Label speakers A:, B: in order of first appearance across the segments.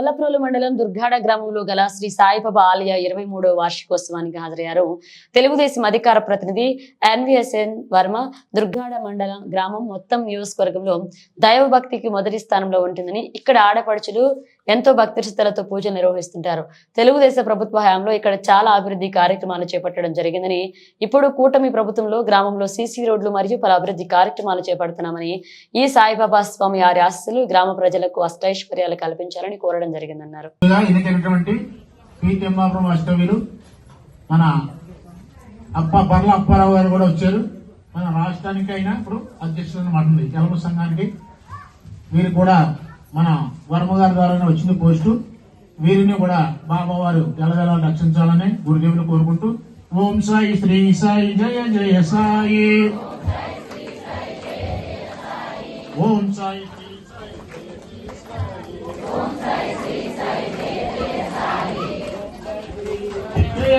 A: గొల్లప్రోలు మండలం దుర్గాడ గ్రామంలో గల శ్రీ సాయిబాబా ఆలయ ఇరవై మూడవ వార్షికోత్సవానికి హాజరయ్యారు. తెలుగుదేశం అధికార ప్రతినిధి ఎన్విఎస్ఎన్ వర్మ దుర్గాడ మండలం గ్రామం మొత్తం నియోజకవర్గంలో దైవ భక్తికి మొదటి స్థానంలో ఉంటుందని ఇక్కడ ఆడపడుచులు ఎంతో భక్తి శ్రద్ధలతో పూజలు నిర్వహిస్తుంటారు. తెలుగుదేశం ప్రభుత్వ హయాంలో ఇక్కడ చాలా అభివృద్ధి కార్యక్రమాలు చేపట్టడం జరిగిందని ఇప్పుడు కూటమి ప్రభుత్వంలో గ్రామంలో సీసీ రోడ్లు మరియు పలు అభివృద్ధి కార్యక్రమాలు చేపడుతున్నామని ఈ సాయిబాబా స్వామి వారి ఆస్తులు గ్రామ ప్రజలకు అష్టైశ్వర్యాలు కల్పించాలని కోరడం జరిగిందన్నారు.
B: మన అప్ప బర్ల అప్పారావు గారు కూడా వచ్చారు. మన రాష్ట్రానికైనా ఇప్పుడు అధ్యక్షులను మాట్లాడి తెలుగు సంఘానికి వీరు కూడా మన వర్మ గారి ద్వారానే వచ్చింది పోస్టు. వీరిని కూడా బాబా వారు ఎలగల రక్షించాలని గురుదేవులు కోరుకుంటూ ఓం సాయి శ్రీ సాయి జయ జయ సాయి. ఓం సాయి శ్రీ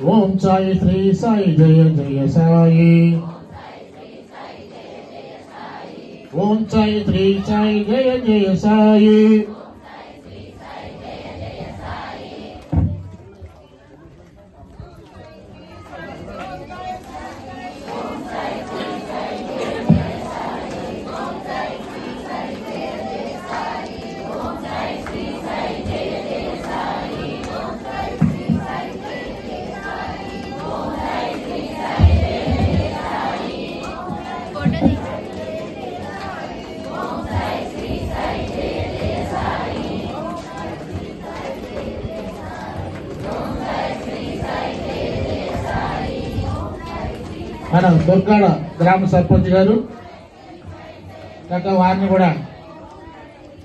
B: ఓం సాయి శ్రీ సాయి జయ జయ సాయి ఓం సాయి శ్రీ సాయి జయ జయ సాయి మన దుర్గాడ గ్రామ సర్పంచ్ గారు చక్కగా వారిని కూడా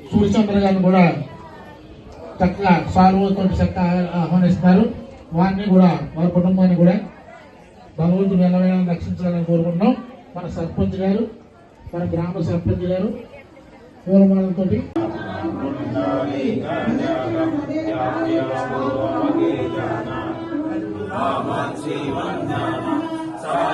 B: సూర్యచంద్ర గారిని కూడా చక్కగా సాల్వతో చక్కగా ఆహ్వానిస్తున్నారు వారిని కూడా వారి కుటుంబాన్ని కూడా భగవంతుడు ఎల్లవేళ రక్షించాలని కోరుకుంటున్నాం. మన సర్పంచ్ గారు మన గ్రామ సర్పంచ్ గారు పూలమాలతో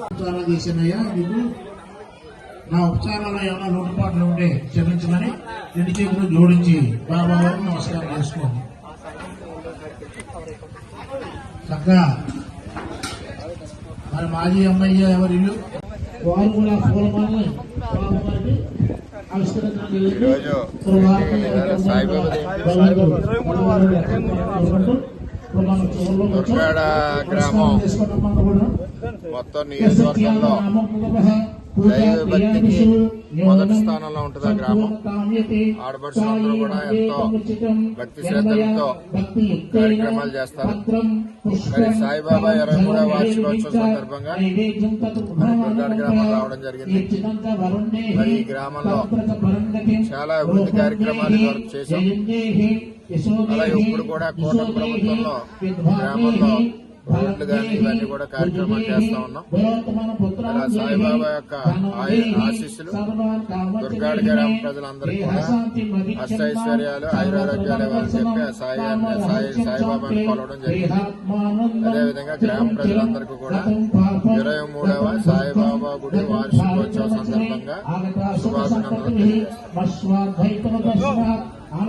B: ఉపచారాలు చేసినయ్యా నీకు నా ఉపచారాలు ఏమైనా లోటుపాట్లు ఉంటే క్షమించమని రెండు చేతులు జోడించి బాబా వారికి నమస్కారం చేసుకోండి చక్కగా. మరి మాజీ అమ్మయ్య ఎవరి ఇల్లు బారుమూల పూలమాలని బాబు
C: గారికి గ్రామం మొత్తం నియోజకవర్గంలో దైవ భక్తికి మొదటి స్థానంలో ఉంటుంది ఆ గ్రామం ఆడపడుచులందరూ కూడా ఎంతో భక్తి శ్రద్ధలతో కార్యక్రమాలు చేస్తారు. మరి సాయిబాబా ఇరవై మూడవ వార్షికోత్సవం సందర్భంగా దుర్గాడ గ్రామం రావడం జరిగింది. మరి ఈ గ్రామంలో చాలా అభివృద్ధి కార్యక్రమాలు చేశాం. అలాగే ఇప్పుడు కూడా కూటమి ప్రభుత్వంలో గ్రామంలో రోడ్లు కానీ ఇవన్నీ కూడా కార్యక్రమాలు చేస్తా ఉన్నాం. అలా సాయిబాబా యొక్క ఆశీస్సులు దుర్గాడ గ్రామ ప్రజలందరికీ కూడా అష్టైశ్వర్యాలు ఆయురారోగ్యాలు ఇవ్వాలని చెప్పి సాయి సాయి సాయిబాబాను కొలవడం జరిగింది. అదేవిధంగా గ్రామ ప్రజలందరికీ కూడా ఇరవై మూడవ సాయిబాబా గుడి వార్షికోత్సవ సందర్భంగా శుభాభినందనలు తెలియజేస్తాం